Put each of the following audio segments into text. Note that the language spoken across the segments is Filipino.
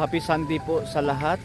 Happy Sunday po sa lahat.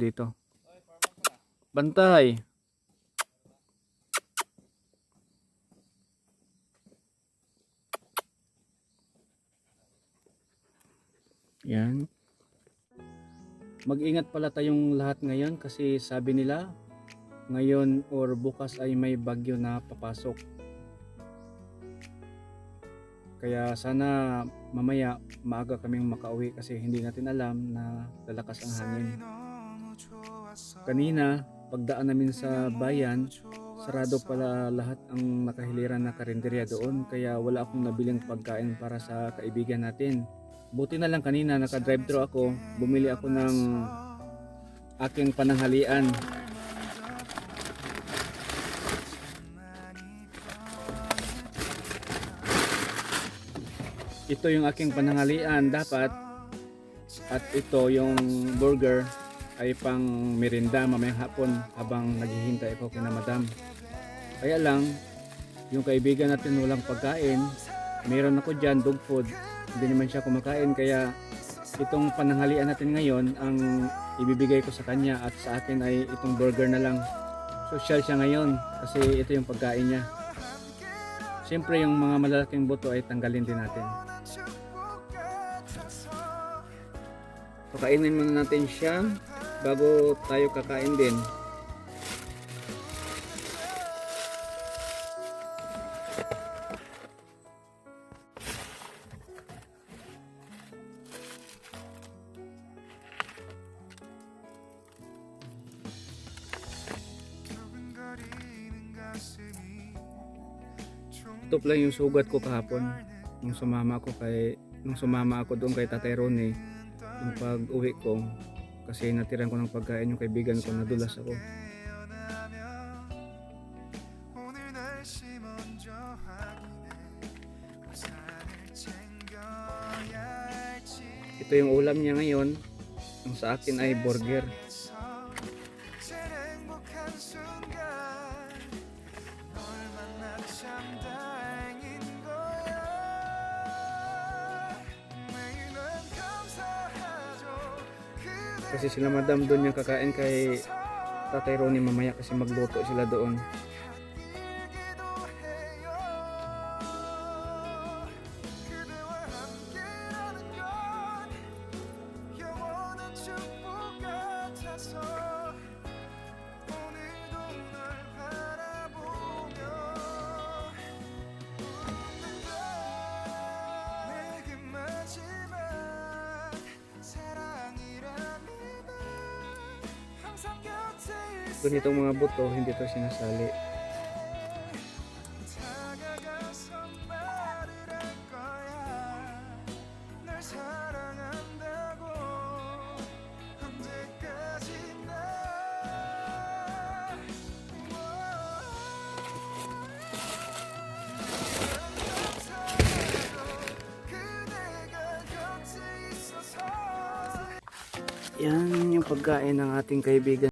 Dito. Bantay. Yan. Mag-ingat pala tayong lahat ngayon kasi sabi nila ngayon or bukas ay may bagyo na papasok. Kaya sana mamaya maaga kaming makauwi kasi hindi natin alam na lalakas ang hangin. Kanina, pagdaan namin sa bayan, sarado pala lahat ang nakahiliran na karinderya doon kaya wala akong nabiling pagkain para sa kaibigan natin. Buti na lang kanina naka-drive-thru ako, bumili ako ng aking pananghalian. Ito yung aking pananghalian dapat at ito yung burger ay pang merinda mamayang hapon habang naghihintay ako kina madam. Kaya lang, yung kaibigan natin walang pagkain, meron ako dyan dog food, hindi naman siya kumakain kaya itong pananghalian natin ngayon ang ibibigay ko sa kanya at sa akin ay itong burger na lang. Social siya ngayon kasi ito yung pagkain niya. Siyempre yung mga malalaking buto ay tanggalin din natin. Pakainin muna natin siya bago tayo kakain din. Ito pala yung sugat ko kahapon nung sumama ako kay nung sumama ako doon kay Tatay Ronnie yung pag uwi ko kasi natiran ko ng pagkain yung kaibigan ko nadulas ako. Ito yung ulam niya ngayon. Ang sa akin ay burger kasi sila madam doon yung kakain kay Tatay Ronnie mamaya kasi magluto sila doon ganitong mga buto hindi to sinasali? Yan yung pagkain ng ating kaibigan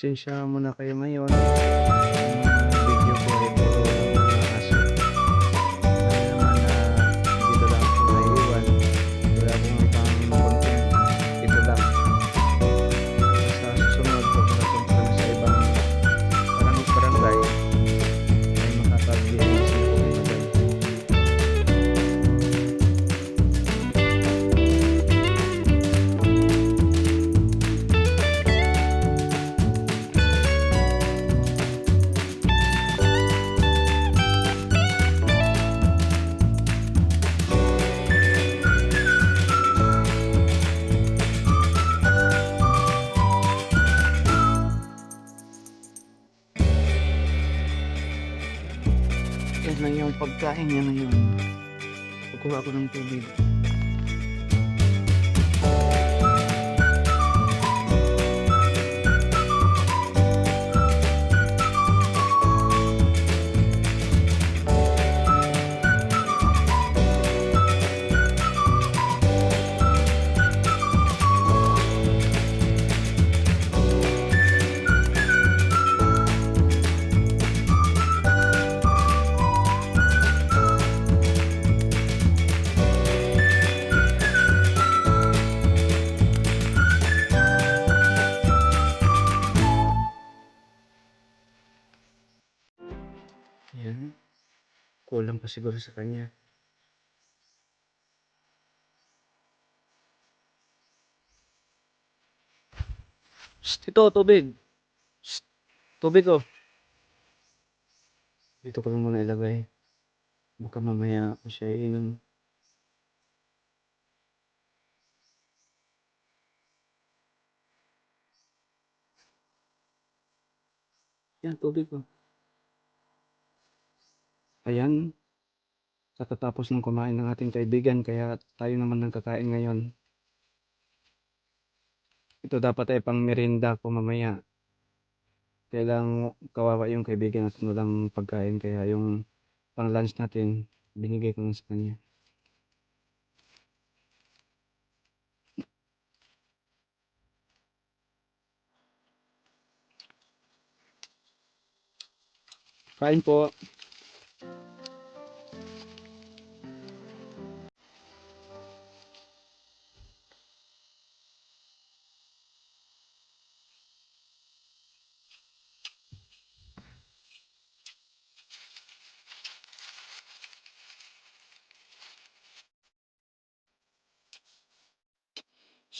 pasensya muna kayo ngayon. Video ko ay Yan lang yung pagkain niya ngayon. Kukuha ko ng tubig. Kulang pa siguro sa kanya. Shh, ito, tubig. Shh, tubig oh. Dito ko lang muna ilagay. Baka mamaya ako siya iinom. Yan, tubig oh. Ayan. Katatapos ng kumain ng ating kaibigan, kaya tayo naman ng kakain ngayon. Ito dapat ay pang merienda ko mamaya. Kailang kawawa yung kaibigan natin walang pagkain, kaya yung pang lunch natin, binigay ko lang sa kanya. Kain po.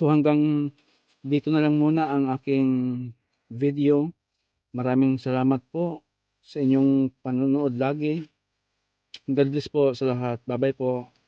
So hanggang dito na lang muna ang aking video. Maraming salamat po sa inyong panonood lagi. God bless po sa lahat. Bye bye po.